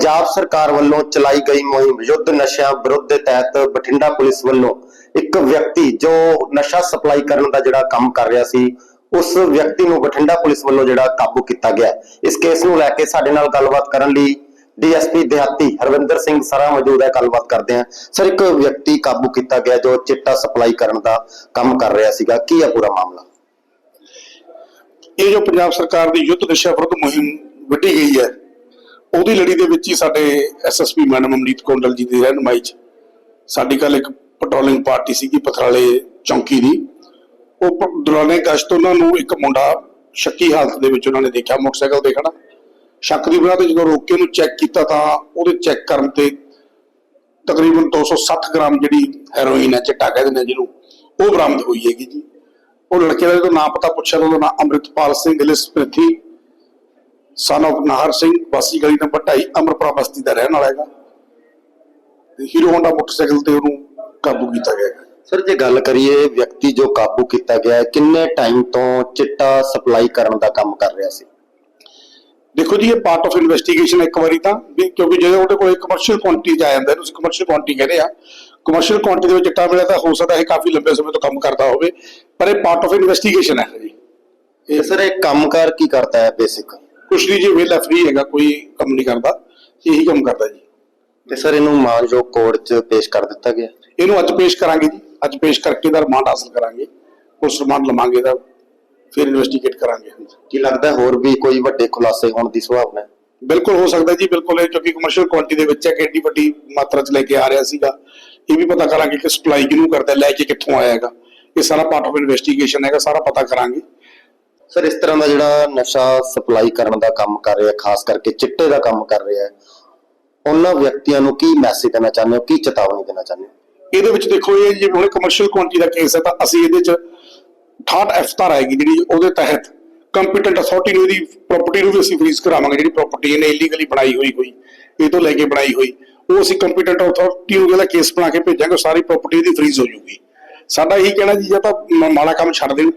ਪੰਜਾਬ ਸਰਕਾਰ ਵੱਲੋਂ ਚਲਾਈ ਗਈ ਮੁਹਿੰਮ ਯੁੱਧ ਨਸ਼ਿਆਂ ਵਿਰੁੱਧ ਦੇ ਤਹਿਤ ਬਠਿੰਡਾ ਪੁਲਿਸ ਵੱਲੋਂ ਇੱਕ ਵਿਅਕਤੀ ਜੋ ਨਸ਼ਾ ਸਪਲਾਈ ਕਰਨ ਦਾ ਜਿਹੜਾ ਕੰਮ ਕਰ ਰਿਹਾ ਸੀ, ਉਸ ਵਿਅਕਤੀ ਨੂੰ ਬਠਿੰਡਾ ਪੁਲਿਸ ਵੱਲੋਂ ਜਿਹੜਾ ਕਾਬੂ ਕੀਤਾ ਗਿਆ। ਇਸ ਕੇਸ ਨੂੰ ਲੈ ਕੇ ਸਾਡੇ ਨਾਲ ਗੱਲਬਾਤ ਕਰਨ ਲਈ ਡੀਐਸਪੀ ਦਿਹਾਤੀ ਹਰਵਿੰਦਰ ਸਿੰਘ ਸਰਾ ਮੌਜੂਦ ਹੈ। ਗੱਲਬਾਤ ਕਰਦੇ ਹਾਂ। ਸਰ, ਇੱਕ ਵਿਅਕਤੀ ਕਾਬੂ ਕੀਤਾ ਗਿਆ ਜੋ ਚਿੱਟਾ ਸਪਲਾਈ ਕਰਨ ਦਾ ਕੰਮ ਕਰ ਰਿਹਾ ਸੀਗਾ। ਕੀ ਹੈ ਪੂਰਾ ਮਾਮਲਾ? ਇਹ ਜੋ ਪੰਜਾਬ ਸਰਕਾਰ ਦੀ ਯੁੱਧ ਨਸ਼ਾ ਵਿਰੁੱਧ ਮੁਹਿੰਮ ਵੱਢੀ ਗਈ ਹੈ ਉਹਦੀ ਲੜੀ ਦੇ ਵਿੱਚ ਹੀ ਸਾਡੇ ਐਸਐਸਪੀ ਮੈਡਮ ਅਮਰੀਤ ਕੌਂਡਲ ਜੀ ਦੀ ਰਹਿਨੁਮਾਈ 'ਚ ਸਾਡੀ ਕੱਲ ਇੱਕ ਪੈਟਰੋਲਿੰਗ ਪਾਰਟੀ ਸੀਗੀ ਪਥਰਾਲੇ ਚੌਂਕੀ ਦੀ। ਉਹ ਦੌਰਾਨੇ ਗਸ਼ਤ ਉਹਨਾਂ ਨੂੰ ਇੱਕ ਮੁੰਡਾ ਸ਼ੱਕੀ ਹਾਲਤ ਦੇ ਵਿੱਚ ਉਹਨਾਂ ਨੇ ਦੇਖਿਆ, ਮੋਟਰਸਾਈਕਲ ਤੇ ਖੜਾ। ਸ਼ੱਕ ਦੀ ਬੁਨਿਆਦ ਤੇ ਜਦੋਂ ਰੋਕ ਕੇ ਉਹਨੂੰ ਚੈੱਕ ਕੀਤਾ ਤਾਂ ਉਹਦੇ ਚੈੱਕ ਕਰਨ ਤੇ ਤਕਰੀਬਨ 260 ਗ੍ਰਾਮ ਜਿਹੜੀ ਹੈਰੋਇਨ ਹੈ, ਚਿੱਟਾ ਕਹਿੰਦੇ ਨੇ ਜਿਹਨੂੰ, ਉਹ ਬਰਾਮਦ ਹੋਈ ਹੈਗੀ ਜੀ। ਉਹ ਲੜਕੇ ਦਾ ਜਦੋਂ ਨਾਮ ਪਤਾ ਪੁੱਛਿਆ ਤਾਂ ਉਹਦਾ ਨਾਮ ਅੰਮ੍ਰਿਤਪਾਲ ਸਿੰਘ ਇਲਿਸ ਪ੍ਰਿਥੀ ਸਨ of ਨਾਹਰ ਸਿੰਘ ਵਾਸੀ ਗਲੀ ਨੰਬਰ 2.5 ਅਮਰਪੁਰਾ ਬਸਤੀ ਦਾ ਰਹਿਣ ਵਾਲਾ ਹੈਗਾ। ਤੇ ਹੀਰੋ ਹੋਂਡਾ ਮੋਟਰਸਾਈਕਲ ਤੇ ਉਹਨੂੰ ਕਾਬੂ ਕੀਤਾ ਗਿਆ ਹੈ ਸਰ ਜੇ ਗੱਲ ਕਰੀਏ ਵਿਅਕਤੀ ਜੋ ਕਾਬੂ ਕੀਤਾ ਗਿਆ ਕਿੰਨੇ ਟਾਈਮ ਤੋਂ ਚਿੱਟਾ ਸਪਲਾਈ ਕਰਨ ਦਾ ਕੰਮ ਕਰ ਰਿਹਾ ਸੀ? ਦੇਖੋ ਜੀ ਇਹ ਪਾਰਟ ਆਫ ਇਨਵੈਸਟੀਗੇਸ਼ਨ ਇੱਕ ਵਾਰੀ ਤਾਂ ਕਿਉਂਕਿ ਜਦੋਂ ਉਹਦੇ ਕੋਲ ਕਮਰਸ਼ੀਅਲ ਕੁਆਂਟੀਟੀ ਚ ਆ ਜਾਂਦਾ ਤੁਸੀਂ ਕਮਰਸ਼ੀਅਲ ਕੁਆਂਟੀਟੀ ਕਹਿੰਦੇ ਆ। ਕਮਰਸ਼ੀਅਲ ਕੁਆਂਟੀਟੀ ਦੇ ਵਿੱਚ ਚਿੱਟਾ ਮਿਲਿਆ ਤਾਂ ਹੋ ਸਕਦਾ ਇਹ ਕਾਫੀ ਲੰਬੇ ਸਮੇਂ ਤੋਂ ਕੰਮ ਕਰਦਾ ਹੋਵੇ ਪਰ ਇਹ ਪਾਰਟ ਆਫ ਇਨਵੈਸਟੀਗੇਸ਼ਨ ਹੈ। ਜੀ ਇਹ ਸਰ ਇਹ ਕੰਮਕਾਰ ਕੀ ਕਰਦਾ ਹੈ ਬੇਸਿਕ ਕੁਛ ਨਹੀਂ ਜੀ ਵੇਲਾ ਫ੍ਰੀ ਹੈਗਾ ਕੋਈ ਕੰਮ ਨਹੀਂ ਕਰਦਾ ਇਹੀ ਕੰਮ ਕਰਦਾ ਜੀ। ਤੇ ਸਰ ਇਹਨੂੰ ਮਾਨਯੋਗ ਕੋਰਟ 'ਚ ਪੇਸ਼ ਕਰ ਦਿੱਤਾ ਗਿਆ? ਇਹਨੂੰ ਅੱਜ ਪੇਸ਼ ਕਰਾਂਗੇ ਜੀ ਅੱਜ ਪੇਸ਼ ਕਰਕੇ ਇਹਦਾ ਰਿਮਾਂਡ ਹਾਸਲ ਕਰਾਂਗੇ ਉਸ ਰਿਮਾਂਡ ਲਵਾਂਗੇ ਦਾ ਫਿਰ ਇਨਵੈਸਟੀਗੇਟ ਕਰਾਂਗੇ। ਕੀ ਲੱਗਦਾ ਹੋਰ ਵੀ ਕੋਈ ਵੱਡੇ ਖੁਲਾਸੇ ਹੋਣ ਦੀ ਸੰਭਾਵਨਾ ਹੈ? ਬਿਲਕੁਲ ਹੋ ਸਕਦਾ ਜੀ ਬਿਲਕੁਲ ਇਹ ਕਿਉਂਕਿ ਕਮਰਸ਼ੀਅਲ ਕੁਆਂਟੀਟੀ ਦੇ ਵਿੱਚ ਹੈ ਕਿ ਏਡੀ ਵੱਡੀ ਮਾਤਰਾ 'ਚ ਲੈ ਕੇ ਆ ਰਿਹਾ ਸੀਗਾ। ਇਹ ਵੀ ਪਤਾ ਕਰਾਂਗੇ ਕਿ ਸਪਲਾਈ ਕਿਹਨੂੰ ਕਰਦਾ ਲੈ ਕੇ ਕਿੱਥੋਂ ਆਇਆ ਹੈਗਾ। ਇਹ ਸਾਰਾ ਪਾਰਟ ਆਫ ਇਨਵੈਸਟੀਗੇਸ਼ਨ ਹੈਗਾ ਸਾਰਾ ਪਤਾ ਕਰਾਂਗੇ। ਸਰ, ਇਸ ਤਰ੍ਹਾਂ ਦਾ ਜਿਹੜਾ ਨਸ਼ਾ ਸਪਲਾਈ ਕਰਨ ਦਾ ਕੰਮ ਕਰ ਰਿਹਾ, ਖਾਸ ਕਰਕੇ ਚਿੱਟੇ ਦਾ ਕੰਮ ਕਰ ਰਿਹਾ ਹੈ ਉਹਨਾਂ ਵਿਅਕਤੀਆਂ ਨੂੰ ਕੀ ਮੈਸੇਜ ਦੇਣਾ ਚਾਹੁੰਦੇ ਹੋ? ਕੀ ਚੇਤਾਵਨੀ ਦੇਣਾ ਚਾਹੁੰਦੇ ਹੋ? ਇਹਦੇ ਵਿੱਚ ਦੇਖੋ, ਇਹ ਜੇ ਹੁਣ ਕਮਰਸ਼ੀਅਲ ਕੁਆਂਟੀਟੀ ਦਾ ਕੇਸ ਹੈ, ਤਾਂ ਅਸੀਂ ਇਹਦੇ 'ਚ 68 ਐਫ ਆਏਗੀ, ਜਿਹੜੀ ਉਹਦੇ ਤਹਿਤ ਕੰਪੀਟੈਂਟ ਅਥਾਰਟੀ ਨੂੰ ਇਹਦੀ ਪ੍ਰਾਪਰਟੀ ਨੂੰ ਵੀ ਅਸੀਂ ਫ੍ਰੀਜ਼ ਕਰਾਵਾਂਗੇ, ਜਿਹੜੀ ਪ੍ਰਾਪਰਟੀ ਇਹਨੇ ਇਲੀਗਲੀ ਬਣਾਈ ਹੋਈ ਹੋਈ ਇਹ ਤੋਂ ਲੈ ਕੇ ਬਣਾਈ ਹੋਈ, ਉਹ ਅਸੀਂ ਕੰਪੀਟੈਂਟ ਅਥਾਰਟੀ ਨੂੰ ਇਹਦਾ ਕੇਸ ਬਣਾ ਕੇ ਭੇਜਾਂਗੇ ਸਾਰੀ ਪ੍ਰਾਪਰਟੀ ਇਹਦੀ ਫ੍ਰੀਜ਼ ਹੋ ਜੂਗੀ ਸਾਡਾ ਇਹੀ ਕਹਿਣਾ ਜੀ, ਜਾਂ ਤਾਂ ਮਾੜਾ ਕੰਮ ਛੱਡ ਦੇਣ।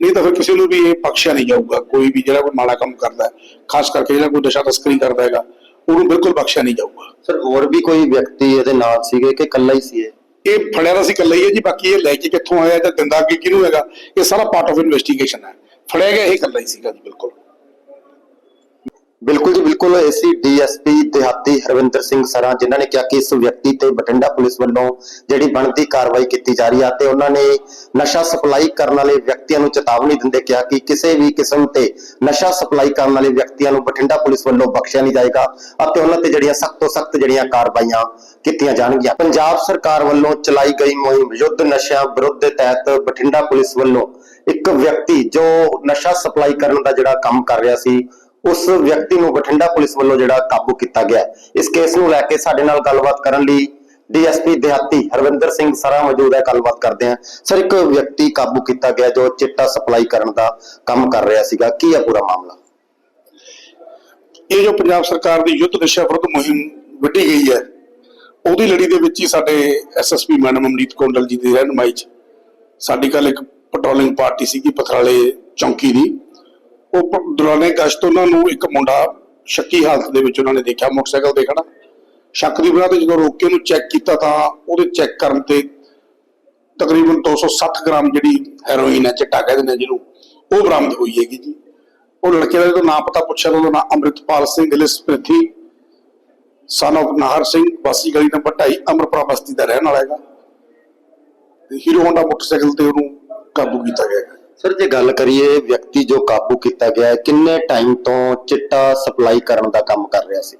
ਨਹੀਂ ਤਾਂ ਫਿਰ ਕਿਸੇ ਨੂੰ ਵੀ ਇਹ ਬਖਸ਼ਿਆ ਨਹੀਂ ਜਾਊਗਾ ਕੋਈ ਵੀ ਜਿਹੜਾ ਕੋਈ ਮਾੜਾ ਕੰਮ ਕਰਦਾ ਖਾਸ ਕਰਕੇ ਜਿਹੜਾ ਕੋਈ ਨਸ਼ਾ ਤਸਕਰੀ ਕਰਦਾ ਹੈਗਾ ਉਹਨੂੰ ਬਿਲਕੁਲ ਬਖਸ਼ਿਆ ਨਹੀਂ ਜਾਊਗਾ। ਸਰ ਹੋਰ ਵੀ ਕੋਈ ਵਿਅਕਤੀ ਇਹਦੇ ਨਾਲ ਸੀਗੇ ਕਿ ਇਕੱਲਾ ਹੀ ਸੀ ਇਹ? ਇਹ ਫੜਿਆ ਤਾਂ ਸੀ ਇਕੱਲਾ ਹੀ ਹੈ ਜੀ ਬਾਕੀ ਇਹ ਲੈ ਕੇ ਕਿੱਥੋਂ ਆਇਆ ਤੇ ਦਿੰਦਾ ਅੱਗੇ ਕਿਹਨੂੰ ਹੈਗਾ ਇਹ ਸਾਰਾ ਪਾਰਟ ਆਫ ਇਨਵੈਸਟੀਗੇਸ਼ਨ ਹੈ। ਫੜਿਆ ਗਿਆ ਇਹ ਇਕੱਲਾ ਹੀ ਸੀਗਾ ਜੀ ਬਿਲਕੁਲ। ਬਿਲਕੁਲ ਜੀ, ਬਿਲਕੁਲ। ਏਸੀ ਡੀਐਸਪੀ ਦਿਹਾਤੀ ਹਰਵਿੰਦਰ ਸਿੰਘ ਸਰਾਂ, ਜਿਨ੍ਹਾਂ ਨੇ ਕਿਹਾ ਕਿ ਇਸ ਵਿਅਕਤੀ ਤੇ ਬਠਿੰਡਾ ਪੁਲਿਸ ਵੱਲੋਂ ਜਿਹੜੀ ਬਣਦੀ ਕਾਰਵਾਈ ਕੀਤੀ ਜਾ ਰਹੀ ਹੈ ਤੇ ਉਹਨਾਂ ਨੇ ਨਸ਼ਾ ਸਪਲਾਈ ਕਰਨ ਵਾਲੇ ਵਿਅਕਤੀਆਂ ਨੂੰ ਚੇਤਾਵਨੀ ਦਿੰਦੇ ਕਿਹਾ ਕਿ ਕਿਸੇ ਵੀ ਕਿਸਮ ਤੇ ਨਸ਼ਾ ਸਪਲਾਈ ਕਰਨ ਵਾਲੇ ਵਿਅਕਤੀਆਂ ਨੂੰ ਬਠਿੰਡਾ ਪੁਲਿਸ ਵੱਲੋਂ ਬਖਸ਼ਿਆ ਨਹੀਂ ਜਾਏਗਾ ਅਤੇ ਉਹਨਾਂ ਤੇ ਜਿਹੜੀਆਂ ਸਖਤ ਤੋਂ ਸਖਤ ਜਿਹੜੀਆਂ ਕਾਰਵਾਈਆਂ ਕੀਤੀਆਂ ਜਾਣਗੀਆਂ। ਪੰਜਾਬ ਸਰਕਾਰ ਵੱਲੋਂ ਚਲਾਈ ਗਈ ਮੁਹਿੰਮ ਯੁੱਧ ਨਸ਼ਿਆਂ ਵਿਰੁੱਧ ਦੇ ਤਹਿਤ ਬਠਿੰਡਾ ਪੁਲਿਸ ਵੱਲੋਂ ਇੱਕ ਵਿਅਕਤੀ ਜੋ ਨਸ਼ਾ ਸਪਲਾਈ ਕਰਨ ਦਾ ਜਿਹੜਾ ਕੰਮ ਕਰ ਰਿਹਾ ਸੀ ਉਸ ਵਿਅਕਤੀ ਨੂੰ ਬਠਿੰਡਾ ਪੁਲਿਸ ਵੱਲੋਂ ਜਿਹੜਾ ਕਾਬੂ ਕੀਤਾ ਗਿਆ। ਇਸ ਕੇਸ ਨੂੰ ਲੈ ਕੇ ਸਾਡੇ ਨਾਲ ਗੱਲਬਾਤ ਕਰਨ ਲਈ ਡੀਐਸਪੀ ਦਿਹਾਤੀ ਹਰਵਿੰਦਰ ਸਿੰਘ ਸਰਾ ਮੌਜੂਦ ਹੈ। ਗੱਲਬਾਤ ਕਰਦੇ ਹਾਂ। ਸਰ, ਇੱਕ ਵਿਅਕਤੀ ਕਾਬੂ ਕੀਤਾ ਗਿਆ ਜੋ ਚਿੱਟਾ ਸਪਲਾਈ ਕਰਨ ਦਾ ਕੰਮ ਕਰ ਰਿਹਾ ਸੀਗਾ। ਕੀ ਹੈ ਪੂਰਾ ਮਾਮਲਾ? ਇਹ ਜੋ ਪੰਜਾਬ ਸਰਕਾਰ ਦੀ ਯੁੱਧ ਨਸ਼ਾ ਵਿਰੁੱਧ ਮੁਹਿੰਮ ਵੱਢੀ ਗਈ ਹੈ, ਉਹਦੀ ਲੜੀ ਦੇ ਵਿੱਚ ਹੀ ਸਾਡੇ ਐਸਐਸਪੀ ਮੈਡਮ ਅਮਰੀਤ ਕੋਂਡਲ ਜੀ ਦੀ ਰਹਿਨੁਮਾਈ 'ਚ ਸਾਡੀ ਕੱਲ ਇੱਕ ਪੈਟਰੋਲਿੰਗ ਪਾਰਟੀ ਸੀਗੀ ਪਥਰਾਲੇ ਚੌਂਕੀ ਦੀ। ਉਹ ਦੌਰਾਨੇ ਗਸ਼ਤ ਉਹਨਾਂ ਨੂੰ ਇੱਕ ਮੁੰਡਾ ਸ਼ੱਕੀ ਹਾਲਤ ਦੇ ਵਿੱਚ ਉਹਨਾਂ ਨੇ ਦੇਖਿਆ, ਮੋਟਰਸਾਈਕਲ ਤੇ ਖੜਾ। ਸ਼ੱਕ ਦੀ ਬੁਨਿਆਦ ਤੇ ਜਦੋਂ ਰੋਕ ਕੇ ਉਹਨੂੰ ਚੈੱਕ ਕੀਤਾ ਤਾਂ ਉਹਦੇ ਚੈੱਕ ਕਰਨ ਤੇ ਤਕਰੀਬਨ 260 ਗ੍ਰਾਮ ਜਿਹੜੀ ਹੈਰੋਇਨ ਹੈ, ਚਿੱਟਾ ਕਹਿੰਦੇ ਨੇ ਜਿਹਨੂੰ, ਉਹ ਬਰਾਮਦ ਹੋਈ ਹੈਗੀ ਜੀ। ਉਹ ਲੜਕੇ ਦਾ ਜਦੋਂ ਨਾਮ ਪਤਾ ਪੁੱਛਿਆ ਤਾਂ ਉਹਦਾ ਨਾਮ ਅੰਮ੍ਰਿਤਪਾਲ ਸਿੰਘ ਇਲਿਸ ਪ੍ਰਿਥੀ ਸਨ of ਨਾਹਰ ਸਿੰਘ, ਵਾਸੀ ਗਲੀ ਨੰਬਰ 2.5 ਅਮਰਪੁਰਾ ਬਸਤੀ ਦਾ ਰਹਿਣ ਵਾਲਾ ਹੈਗਾ। ਤੇ ਹੀਰੋ ਹੋਂਡਾ ਮੋਟਰਸਾਈਕਲ ਤੇ ਉਹਨੂੰ ਕਾਬੂ ਕੀਤਾ ਗਿਆ ਸਰ ਜੇ ਗੱਲ ਕਰੀਏ ਵਿਅਕਤੀ ਜੋ ਕਾਬੂ ਕੀਤਾ ਗਿਆ ਹੈ ਕਿੰਨੇ ਟਾਈਮ ਤੋਂ ਚਿੱਟਾ ਸਪਲਾਈ ਕਰਨ ਦਾ ਕੰਮ ਕਰ ਰਿਹਾ ਸੀ?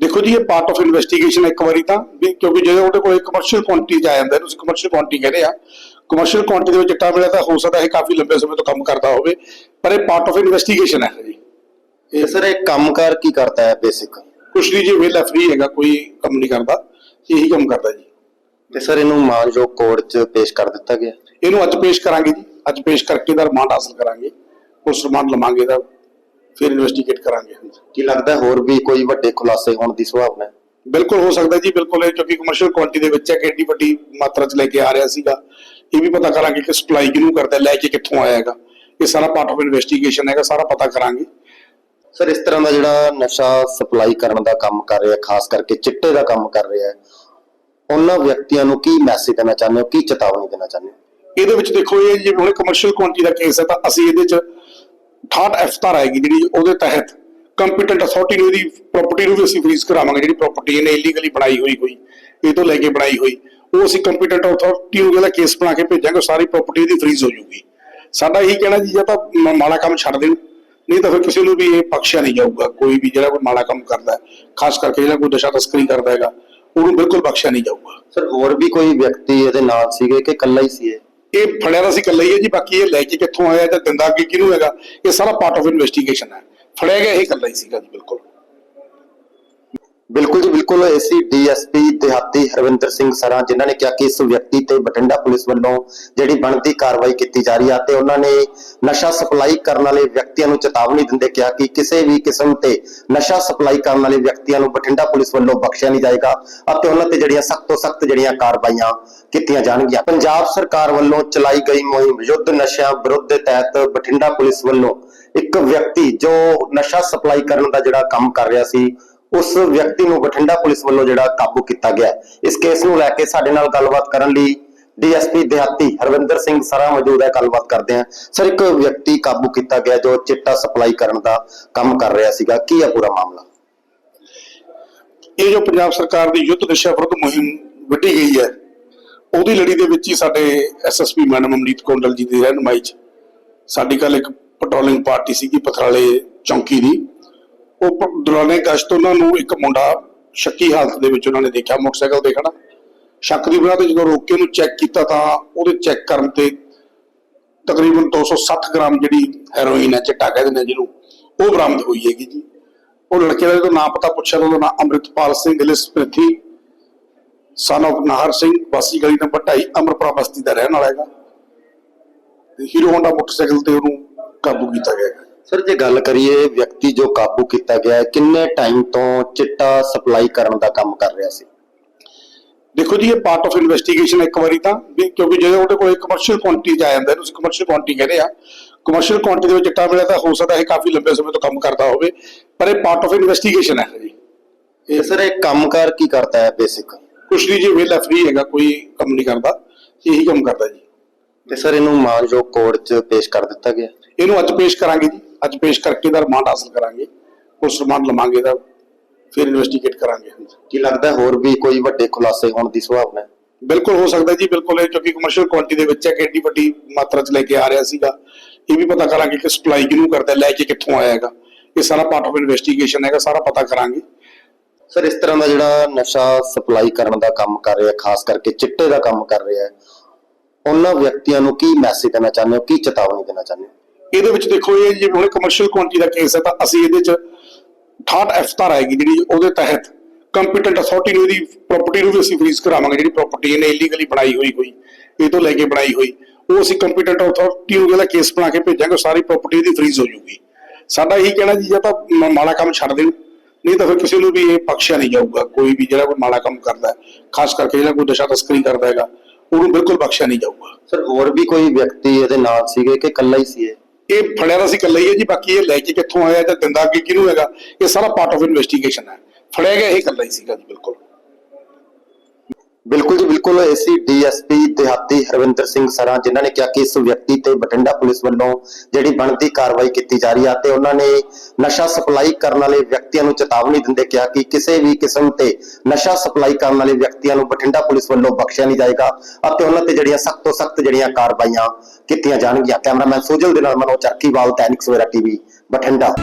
ਦੇਖੋ ਜੀ ਇਹ ਪਾਰਟ ਆਫ ਇਨਵੈਸਟੀਗੇਸ਼ਨ ਇੱਕ ਵਾਰੀ ਤਾਂ ਕਿਉਂਕਿ ਜਦੋਂ ਉਹਦੇ ਕੋਲ ਕਮਰਸ਼ੀਅਲ ਕੁਆਂਟੀਟੀ ਆ ਜਾਂਦਾ ਤੁਸੀਂ ਕਮਰਸ਼ੀਅਲ ਕੁਆਂਟੀਟੀ ਕਹਿੰਦੇ ਆ ਕਮਰਸ਼ੀਅਲ ਕੁਆਂਟੀਟੀ ਦੇ ਵਿੱਚ ਚਿੱਟਾ ਮਿਲਿਆ ਤਾਂ ਹੋ ਸਕਦਾ ਇਹ ਕਾਫੀ ਲੰਬੇ ਸਮੇਂ ਤੋਂ ਕੰਮ ਕਰਦਾ ਹੋਵੇ ਪਰ ਇਹ ਪਾਰਟ ਆਫ ਇਨਵੈਸਟੀਗੇਸ਼ਨ ਹੈ ਜੀ। ਇਹ ਸਰ ਇਹ ਕੰਮਕਾਰ ਕੀ ਕਰਦਾ ਹੈ ਬੇਸਿਕ ਕੁਛ ਨਹੀਂ ਜੀ ਵੇਲਾ ਫ੍ਰੀ ਹੈਗਾ ਕੋਈ ਕੰਮ ਨਹੀਂ ਕਰਦਾ ਇਹੀ ਕੰਮ ਕਰਦਾ ਜੀ। ਤੇ ਸਰ ਇਹਨੂੰ ਮਾਨਯੋਗ ਕੋਰਟ 'ਚ ਪੇਸ਼ ਕਰ ਦਿੱਤਾ ਗਿਆ? ਇਹਨੂੰ ਅੱਜ ਪੇਸ਼ ਕਰਾਂਗੇ ਜੀ। ਅੱਜ ਪੇਸ਼ ਕਰਕੇ ਇਹਦਾ ਰਿਮਾਂਡ ਹਾਸਲ ਕਰਾਂਗੇ ਉਸ ਰਿਮਾਂਡ ਲਵਾਂਗੇ ਦਾ ਫਿਰ ਇਨਵੈਸਟੀਗੇਟ ਕਰਾਂਗੇ। ਕੀ ਲੱਗਦਾ ਹੋਰ ਵੀ ਕੋਈ ਵੱਡੇ ਖੁਲਾਸੇ ਹੋਣ ਦੀ ਸੰਭਾਵਨਾ ਹੈ? ਬਿਲਕੁਲ ਹੋ ਸਕਦਾ ਜੀ ਬਿਲਕੁਲ ਇਹ ਕਿਉਂਕਿ ਕਮਰਸ਼ੀਅਲ ਕੁਆਂਟੀਟੀ ਦੇ ਵਿੱਚ ਹੈ ਕਿ ਏਡੀ ਵੱਡੀ ਮਾਤਰਾ 'ਚ ਲੈ ਕੇ ਆ ਰਿਹਾ ਸੀਗਾ। ਇਹ ਵੀ ਪਤਾ ਕਰਾਂਗੇ ਕਿ ਸਪਲਾਈ ਕਿਹਨੂੰ ਕਰਦਾ ਲੈ ਕੇ ਕਿੱਥੋਂ ਆਇਆ ਹੈਗਾ। ਇਹ ਸਾਰਾ ਪਾਰਟ ਆਫ ਇਨਵੈਸਟੀਗੇਸ਼ਨ ਹੈਗਾ ਸਾਰਾ ਪਤਾ ਕਰਾਂਗੇ। ਸਰ ਇਸ ਤਰ੍ਹਾਂ ਦਾ ਜਿਹੜਾ ਨਸ਼ਾ ਸਪਲਾਈ ਕਰਨ ਦਾ ਕੰਮ ਕਰ ਰਿਹਾ ਖਾਸ ਕਰਕੇ ਚਿੱਟੇ ਦਾ ਕੰਮ ਕਰ ਰਿਹਾ ਉਹਨਾਂ ਵਿਅਕਤੀਆਂ ਨੂੰ ਕੀ ਮੈਸੇਜ ਦੇਣਾ ਚਾਹੁੰਦੇ ਹੋ ਕੀ ਚੇਤਾਵਨੀ ਦੇਣਾ ਚਾਹੁੰਦੇ ਹੋ? ਇਹਦੇ ਵਿੱਚ ਦੇਖੋ ਇਹ ਜਿਵੇਂ ਹੁਣ ਕਮਰਸ਼ੀਅਲ ਕੁਆਂਟੀ ਦਾ ਕੇਸ ਹੈ ਤਾਂ ਅਸੀਂ ਇਹਦੇ ਚ 68 ਐਫ ਧਾਰਾ ਆਏਗੀ ਜਿਹੜੀ ਉਹਦੇ ਤਹਿਤ ਕੰਪੀਟੈਂਟ ਅਥਾਰਟੀ ਨੂੰ ਇਹਦੀ ਪ੍ਰਾਪਰਟੀ ਨੂੰ ਵੀ ਅਸੀਂ ਫ੍ਰੀਜ਼ ਕਰਾਵਾਂਗੇ, ਜਿਹੜੀ ਪ੍ਰਾਪਰਟੀ ਇਹਨੇ ਇਲੀਗਲੀ ਬਣਾਈ ਹੋਈ ਕੋਈ, ਇਹ ਤੋਂ ਲੈ ਕੇ ਬਣਾਈ ਹੋਈ, ਉਹ ਅਸੀਂ ਕੰਪੀਟੈਂਟ ਅਥਾਰਟੀ ਨੂੰ ਜਿਹੜਾ ਕੇਸ ਬਣਾ ਕੇ ਭੇਜਾਂਗੇ ਸਾਰੀ ਪ੍ਰਾਪਰਟੀ ਇਹਦੀ ਫ੍ਰੀਜ਼ ਹੋ ਜਾਊਗੀ। ਸਾਡਾ ਇਹੀ ਕਹਿਣਾ ਜੀ, ਜਾਂ ਤਾਂ ਮਾੜਾ ਕੰਮ ਛੱਡ ਦੇਣ, ਨਹੀਂ ਤਾਂ ਫਿਰ ਕਿਸੇ ਨੂੰ ਵੀ ਇਹ ਬਖਸ਼ਿਆ ਨਹੀਂ ਜਾਊਗਾ, ਕੋਈ ਵੀ ਜਿਹੜਾ ਕੋਈ ਮਾੜਾ ਕੰਮ ਕਰਦਾ ਹੈ, ਖਾਸ ਕਰਕੇ ਜਿਹੜਾ ਕੋਈ ਨਸ਼ਾ ਤਸਕਰੀ ਕਰਦਾ ਹੈਗਾ, ਉਹਨੂੰ ਬਿਲਕੁਲ ਬਖਸ਼ਿਆ ਨਹੀਂ ਜਾਊਗਾ। ਸਰ, ਹੋਰ ਵੀ ਕੋਈ ਵਿਅਕਤੀ ਇਹਦੇ ਨਾਲ ਸੀਗੇ ਕਿ ਇਕੱਲਾ ਹੀ ਸੀ ਇਹ? ਇਹ ਫੜਿਆ ਤਾਂ ਸੀ ਇਕੱਲਾ ਹੀ ਹੈ ਜੀ, ਬਾਕੀ ਇਹ ਲੈ ਕੇ ਕਿੱਥੋਂ ਆਇਆ ਜਾਂ ਦਿੰਦਾ ਅੱਗੇ ਕਿਹਨੂੰ ਹੈਗਾ? ਇਹ ਸਾਰਾ ਪਾਰਟ ਆਫ ਇਨਵੈਸਟੀਗੇਸ਼ਨ ਹੈ। ਫੜਿਆ ਗਿਆ, ਇਹ ਇਕੱਲਾ ਹੀ ਸੀਗਾ ਜੀ, ਬਿਲਕੁਲ। ਬਿਲਕੁਲ ਜੀ, ਬਿਲਕੁਲ। ਏਸੀ, ਡੀਐਸਪੀ ਦਿਹਾਤੀ ਹਰਵਿੰਦਰ ਸਿੰਘ ਸਰਾਂ, ਜਿਨ੍ਹਾਂ ਨੇ ਕਿਹਾ ਕਿ ਇਸ ਵਿਅਕਤੀ ਤੇ ਬਠਿੰਡਾ ਪੁਲਿਸ ਵੱਲੋਂ ਜਿਹੜੀ ਬਣਦੀ ਕਾਰਵਾਈ ਕੀਤੀ ਜਾ ਰਹੀ ਹੈ ਤੇ ਉਹਨਾਂ ਨੇ ਨਸ਼ਾ ਸਪਲਾਈ ਕਰਨ ਵਾਲੇ ਵਿਅਕਤੀਆਂ ਨੂੰ ਚੇਤਾਵਨੀ ਦਿੰਦੇ ਕਿਹਾ ਕਿ ਕਿਸੇ ਵੀ ਕਿਸਮ ਤੇ ਨਸ਼ਾ ਸਪਲਾਈ ਕਰਨ ਵਾਲੇ ਵਿਅਕਤੀਆਂ ਨੂੰ ਬਠਿੰਡਾ ਪੁਲਿਸ ਵੱਲੋਂ ਬਖਸ਼ਿਆ ਨਹੀਂ ਜਾਏਗਾ ਅਤੇ ਉਹਨਾਂ ਤੇ ਜਿਹੜੀਆਂ ਸਖਤ ਤੋਂ ਸਖਤ ਜਿਹੜੀਆਂ ਕਾਰਵਾਈਆਂ ਕੀਤੀਆਂ ਜਾਣਗੀਆਂ। ਪੰਜਾਬ ਸਰਕਾਰ ਵੱਲੋਂ ਚਲਾਈ ਗਈ ਮੁਹਿੰਮ ਯੁੱਧ ਨਸ਼ਿਆਂ ਵਿਰੁੱਧ ਦੇ ਤਹਿਤ ਬਠਿੰਡਾ ਪੁਲਿਸ ਵੱਲੋਂ ਇੱਕ ਵਿਅਕਤੀ ਜੋ ਨਸ਼ਾ ਸਪਲਾਈ ਕਰਨ ਦਾ ਜਿਹੜਾ ਕੰਮ ਕਰ ਰਿਹਾ ਸੀ ਉਸ ਵਿਅਕਤੀ ਨੂੰ ਬਠਿੰਡਾ ਪੁਲਿਸ ਵੱਲੋਂ ਜਿਹੜਾ ਕਾਬੂ ਕੀਤਾ ਗਿਆ। ਇਸ ਕੇਸ ਨੂੰ ਲੈ ਕੇ ਸਾਡੇ ਨਾਲ ਗੱਲਬਾਤ ਕਰਨ ਲਈ ਡੀਐਸਪੀ ਦਿਹਾਤੀ ਹਰਵਿੰਦਰ ਸਿੰਘ ਸਰਾ ਮੌਜੂਦ ਹੈ। ਗੱਲਬਾਤ ਕਰਦੇ ਹਾਂ। ਸਰ, ਇੱਕ ਵਿਅਕਤੀ ਕਾਬੂ ਕੀਤਾ ਗਿਆ ਜੋ ਚਿੱਟਾ ਸਪਲਾਈ ਕਰਨ ਦਾ ਕੰਮ ਕਰ ਰਿਹਾ ਸੀਗਾ। ਕੀ ਹੈ ਪੂਰਾ ਮਾਮਲਾ? ਇਹ ਜੋ ਪੰਜਾਬ ਸਰਕਾਰ ਦੀ ਯੁੱਧ ਨਸ਼ਾ ਵਿਰੁੱਧ ਮੁਹਿੰਮ ਵਿੱਢੀ ਗਈ ਹੈ, ਉਹਦੀ ਲੜੀ ਦੇ ਵਿੱਚ ਹੀ ਸਾਡੇ ਐਸਐਸਪੀ ਮੈਡਮ ਅਮਰੀਤ ਕੌਂਡਲ ਜੀ ਦੀ ਰਹਿਨਮਾਈ 'ਚ ਸਾਡੀ ਕੱਲ ਇੱਕ ਪੈਟਰੋਲਿੰਗ ਪਾਰਟੀ ਸੀਗੀ, ਪਥਰਾਲੇ ਚੌਂਕੀ ਦੀ। ਉਹ ਪ- ਦੌਰਾਨੇ ਗਸ਼ਤ ਉਹਨਾਂ ਨੂੰ ਇੱਕ ਮੁੰਡਾ ਸ਼ੱਕੀ ਹਾਲਤ ਦੇ ਵਿੱਚ ਉਹਨਾਂ ਨੇ ਦੇਖਿਆ, ਮੋਟਰਸਾਈਕਲ ਤੇ ਖੜਾ। ਸ਼ੱਕ ਦੀ ਬੁਨਿਆਦ ਤੇ ਜਦੋਂ ਰੋਕ ਕੇ ਉਹਨੂੰ ਚੈੱਕ ਕੀਤਾ ਤਾਂ ਉਹਦੇ ਚੈੱਕ ਕਰਨ ਤੇ ਤਕਰੀਬਨ 260 ਗ੍ਰਾਮ ਜਿਹੜੀ ਹੈਰੋਇਨ ਹੈ, ਚਿੱਟਾ ਕਹਿੰਦੇ ਨੇ ਜਿਹਨੂੰ, ਉਹ ਬਰਾਮਦ ਹੋਈ ਹੈਗੀ ਜੀ। ਉਹ ਲੜਕੇ ਦਾ ਜਦੋਂ ਨਾਮ ਪਤਾ ਪੁੱਛਿਆ ਤਾਂ ਉਹਦਾ ਨਾਮ ਅੰਮ੍ਰਿਤਪਾਲ ਸਿੰਘ ਇਲਿਸ ਪ੍ਰਿਥੀ ਸਨ of ਨਾਹਰ ਸਿੰਘ ਵਾਸੀ ਗਲੀ ਨੰਬਰ 2.5 ਅਮਰਪੁਰਾ ਬਸਤੀ ਦਾ ਰਹਿਣ ਵਾਲਾ ਹੈਗਾ। ਤੇ ਹੀਰੋ ਹੋਂਡਾ ਮੋਟਰਸਾਈਕਲ ਤੇ ਉਹਨੂੰ ਕਾਬੂ ਕੀਤਾ ਗਿਆ ਸਰ ਜੇ ਗੱਲ ਕਰੀਏ ਵਿਅਕਤੀ ਜੋ ਕਾਬੂ ਕੀਤਾ ਗਿਆ ਹੈ ਕਿੰਨੇ ਟਾਈਮ ਤੋਂ ਚਿੱਟਾ ਸਪਲਾਈ ਕਰਨ ਦਾ ਕੰਮ ਕਰ ਰਿਹਾ ਸੀ? ਦੇਖੋ ਜੀ ਇਹ ਪਾਰਟ ਆਫ ਇਨਵੈਸਟੀਗੇਸ਼ਨ ਇੱਕ ਵਾਰੀ ਤਾਂ ਵੀ ਕਿਉਂਕਿ ਜਦੋਂ ਉਹਦੇ ਕੋਲ ਕਮਰਸ਼ੀਅਲ ਕੁਆਂਟੀਟੀ ਚ ਆ ਜਾਂਦਾ ਇਹਨੂੰ ਕਮਰਸ਼ੀਅਲ ਕੁਆਂਟੀਟੀ ਕਹਿੰਦੇ ਆ ਕਮਰਸ਼ੀਅਲ ਕੁਆਂਟੀਟੀ ਦੇ ਵਿੱਚ ਚਿੱਟਾ ਮਿਲਿਆ ਤਾਂ ਹੋ ਸਕਦਾ ਇਹ ਕਾਫੀ ਲੰਬੇ ਸਮੇਂ ਤੋਂ ਕੰਮ ਕਰਦਾ ਹੋਵੇ ਪਰ ਇਹ ਪਾਰਟ ਆਫ ਇਨਵੈਸਟੀਗੇਸ਼ਨ ਹੈ ਜੀ। ਇਹ ਸਰ ਇਹ ਕੰਮਕਾਰ ਕੀ ਕਰਦਾ ਹੈ ਬੇਸਿਕ ਕੁਛ ਨਹੀਂ ਜੀ ਵੇਲਾ ਫ੍ਰੀ ਹੈਗਾ ਕੋਈ ਕੰਮ ਨਹੀਂ ਕਰਦਾ ਇਹੀ ਕੰਮ ਕਰਦਾ ਜੀ। ਤੇ ਸਰ ਇਹਨੂੰ ਮਾਨਯੋਗ ਕੋਰਟ 'ਚ ਪੇਸ਼ ਕਰ ਦਿੱਤਾ ਗਿਆ। ਇਹਨੂੰ ਅੱਜ ਪੇਸ਼ ਕਰਾਂਗੇ ਜੀ। ਅੱਜ ਪੇਸ਼ ਕਰਕੇ ਇਹਦਾ ਰਿਮਾਂਡ ਹਾਸਲ ਕਰਾਂਗੇ। ਉਸ ਰਿਮਾਂਡ ਲਵਾਂਗੇ ਦਾ ਫਿਰ ਇਨਵੈਸਟੀਗੇਟ ਕਰਾਂਗੇ। ਕੀ ਲੱਗਦਾ ਹੋਰ ਵੀ ਕੋਈ ਵੱਡੇ ਖੁਲਾਸੇ ਹੋਣ ਦੀ ਸੰਭਾਵਨਾ ਹੈ? ਬਿਲਕੁਲ ਹੋ ਸਕਦਾ ਜੀ ਬਿਲਕੁਲ ਇਹ ਕਿਉਂਕਿ ਕਮਰਸ਼ੀਅਲ ਕੁਆਂਟੀਟੀ ਦੇ ਵਿੱਚ ਹੈ ਕਿ ਏਡੀ ਵੱਡੀ ਮਾਤਰਾ 'ਚ ਲੈ ਕੇ ਆ ਰਿਹਾ ਸੀਗਾ। ਇਹ ਵੀ ਪਤਾ ਕਰਾਂਗੇ ਕਿ ਸਪਲਾਈ ਕਿਹਨੂੰ ਕਰਦਾ ਲੈ ਕੇ ਕਿੱਥੋਂ ਆਇਆ ਹੈਗਾ। ਇਹ ਸਾਰਾ ਪਾਰਟ ਆਫ ਇਨਵੈਸਟੀਗੇਸ਼ਨ ਹੈਗਾ ਸਾਰਾ ਪਤਾ ਕਰਾਂਗੇ। ਸਰ ਇਸ ਤਰ੍ਹਾਂ ਦਾ ਜਿਹੜਾ ਨਸ਼ਾ ਸਪਲਾਈ ਕਰਨ ਦਾ ਕੰਮ ਕਰ ਰਿਹਾ ਖਾਸ ਕਰਕੇ ਚਿੱਟੇ ਦਾ ਕੰਮ ਕਰ ਰਿਹਾ ਹੈ ਉਹਨਾਂ ਵਿਅਕਤੀਆਂ ਨੂੰ ਕੀ ਮੈਸੇਜ ਦੇਣਾ ਚਾਹੁੰਦੇ ਹੋ, ਕੀ ਚੇਤਾਵਨੀ ਦੇਣਾ ਚਾਹੁੰਦੇ ਹੋ? ਇਹਦੇ ਵਿੱਚ ਦੇਖੋ, ਇਹ ਜਿਵੇਂ ਹੁਣ ਕਮਰਸ਼ੀਅਲ ਕੁਆਂਟੀਟੀ ਦਾ ਕੇਸ ਹੈ, ਤਾਂ ਅਸੀਂ ਇਹਦੇ 'ਚ 68 ਐਫ ਆਏਗੀ ਜਿਹੜੀ ਉਹਦੇ ਤਹਿਤ ਕੰਪੀਟੈਂਟ ਅਥਾਰਟੀ ਨੂੰ ਇਹਦੀ ਪ੍ਰਾਪਰਟੀ ਨੂੰ ਵੀ ਅਸੀਂ ਫ੍ਰੀਜ਼ ਕਰਾਵਾਂਗੇ, ਜਿਹੜੀ ਪ੍ਰਾਪਰਟੀ ਇਹਨੇ ਇਲੀਗਲੀ ਬਣਾਈ ਹੋਈ ਕੋਈ, ਇਹ ਤੋਂ ਲੈ ਕੇ ਬਣਾਈ ਹੋਈ, ਉਹ ਅਸੀਂ ਕੰਪੀਟੈਂਟ ਅਥਾਰਟੀ ਨੂੰ ਜਿਹੜਾ ਕੇਸ ਬਣਾ ਕੇ ਭੇਜਾਂਗੇ ਸਾਰੀ ਪ੍ਰਾਪਰਟੀ ਇਹਦੀ ਫ੍ਰੀਜ਼ ਹੋ ਜਾਊਗੀ। ਸਾਡਾ ਇਹੀ ਕਹਿਣਾ ਜੀ, ਜਾਂ ਤਾਂ ਮਾੜਾ ਕੰਮ ਛੱਡ ਦੇਣ, ਨਹੀਂ ਤਾਂ ਫਿਰ ਕਿਸੇ ਨੂੰ ਵੀ ਇਹ ਬਖਸ਼ਿਆ ਨਹੀਂ ਜਾਊਗਾ, ਕੋਈ ਵੀ ਜਿਹੜਾ ਕੋਈ ਮਾੜਾ ਕੰਮ ਕਰਦਾ ਖਾਸ ਕਰਕੇ ਜਿਹੜਾ ਕੋਈ ਨਸ਼ਾ ਤਸਕਰੀ ਕਰਦਾ ਹੈਗਾ। ਉਹਨੂੰ ਬਿਲਕੁਲ ਬਖਸ਼ਿਆ ਨਹੀਂ ਜਾਊਗਾ। ਸਰ ਹੋਰ ਵੀ ਕੋਈ ਵਿਅਕਤੀ ਇਹਦੇ ਨਾਲ ਸੀਗੇ ਕਿ ਇਕੱਲਾ ਹੀ ਸੀ ਇਹ? ਇਹ ਫੜਿਆ ਤਾਂ ਸੀ ਇਕੱਲਾ ਹੀ ਹੈ ਜੀ ਬਾਕੀ ਇਹ ਲੈ ਕੇ ਕਿੱਥੋਂ ਆਇਆ ਜਾਂ ਦਿੰਦਾ ਅੱਗੇ ਕਿਹਨੂੰ ਹੈਗਾ? ਇਹ ਸਾਰਾ ਪਾਰਟ ਆਫ ਇਨਵੈਸਟੀਗੇਸ਼ਨ ਹੈ। ਫੜਿਆ ਗਿਆ ਇਹ ਇਕੱਲਾ ਹੀ ਸੀਗਾ ਜੀ ਬਿਲਕੁਲ। ਬਿਲਕੁਲ ਜੀ, ਬਿਲਕੁਲ। ਏਸੀ ਡੀਐਸਪੀ ਦਿਹਾਤੀ ਹਰਵਿੰਦਰ ਸਿੰਘ ਸਰਾ, ਜਿਨ੍ਹਾਂ ਨੇ ਕਿਹਾ ਕਿ ਇਸ ਵਿਅਕਤੀ ਤੇ ਬਠਿੰਡਾ ਪੁਲਿਸ ਵੱਲੋਂ ਜਿਹੜੀ ਬਣਦੀ ਕਾਰਵਾਈ ਕੀਤੀ ਜਾ ਰਹੀ ਹੈ ਤੇ ਉਹਨਾਂ ਨੇ ਨਸ਼ਾ ਸਪਲਾਈ ਕਰਨ ਵਾਲੇ ਵਿਅਕਤੀਆਂ ਨੂੰ ਚੇਤਾਵਨੀ ਦਿੰਦੇ ਕਿਹਾ ਕਿ ਕਿਸੇ ਵੀ ਕਿਸਮ ਤੇ ਨਸ਼ਾ ਸਪਲਾਈ ਕਰਨ ਵਾਲੇ ਵਿਅਕਤੀਆਂ ਨੂੰ ਬਠਿੰਡਾ ਪੁਲਿਸ ਵੱਲੋਂ ਬਖਸ਼ਿਆ ਨਹੀਂ ਜਾਏਗਾ ਅਤੇ ਉਹਨਾਂ ਤੇ ਜਿਹੜੀਆਂ ਸਖਤ ਤੋਂ ਸਖਤ ਜਿਹੜੀਆਂ ਕਾਰਵਾਈਆਂ ਕੀਤੀਆਂ ਜਾਣਗੀਆਂ। ਕੈਮਰਾਮੈਨ ਸੁਜਲ ਦੇ ਨਾਲ ਮਨੋਜ ਚੱਕੀਵਾਲ ਦੈਨਿਕ ਸਵੇਰਾ ਟੀਵੀ, ਬਠਿੰਡਾ।